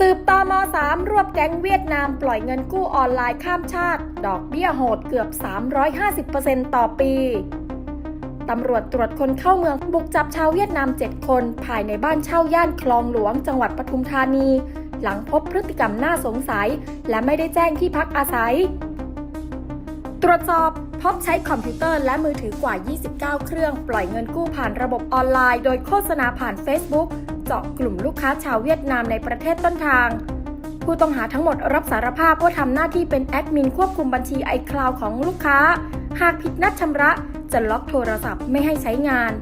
สืบตอม3รวบแก๊งเวียดนามปล่อยเงินกู้ออนไลน์ข้ามชาติ ดอกเบี้ยโหดเกือบ 350%ต่อปี ตำรวจตรวจคนเข้าเมืองบุกจับชาวเวียดนาม 7 คน ภายในบ้านเช่าย่านคลองหลวงจังหวัดปทุมธานี หลังพบพฤติกรรมน่าสงสัย และไม่ได้แจ้งที่พักอาศัย ตรวจสอบพบใช้คอมพิวเตอร์และมือถือกว่า 29 เครื่อง ปล่อยเงินกู้ผ่านระบบออนไลน์ โดยโฆษณาผ่าน Facebook เจาะกลุ่มลูกค้าชาวเวียดนามในประเทศต้นทาง ผู้ต้องหาทั้งหมดรับสารภาพว่าทำหน้าที่เป็นแอดมินควบคุมบัญชี iCloud ของลูกค้า หากผิดนัดชำระจะล็อกโทรศัพท์ไม่ให้ใช้งาน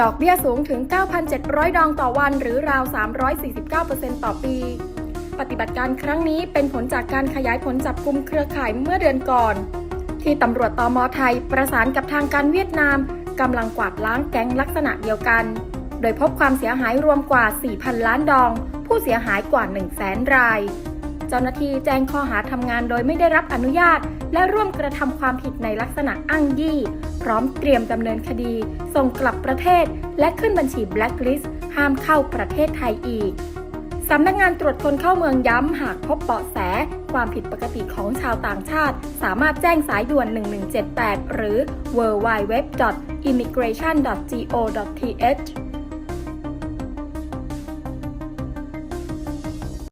ดอกเบี้ยสูงถึง 9,700 ดองต่อวัน หรือราว 349%ต่อปี ปฏิบัติการครั้งนี้เป็นผลจากการขยายผลจับกลุ่มเครือข่ายเมื่อเดือนก่อน ที่ตำรวจตอมไทยประสานกับทางการเวียดนามกำลังกวาดล้างแก๊งลักษณะเดียวกัน โดยพบความเสียหายรวมกว่า 4,000 ล้านดอง ผู้เสียหายกว่า 1 0 0 0 0แสนราย เจ้าหน้าที่แจ้งข้อหาทำงานโดยไม่ได้รับอนุญาต และร่วมกระทำความผิดในลักษณะอ้างยี่ พร้อมเตรียมดำเนินคดี ส่งกลับประเทศ และขึ้นบัญชีแบล็คลิสต์ห้ามเข้าประเทศไทยอีกสำนักงานตรวจคนเข้าเมืองย้ำหากพบเบาะแส ความผิดปกติของชาวต่างชาติ สามารถแจ้งสายด่วน 1178 หรือ www.immigration.go.th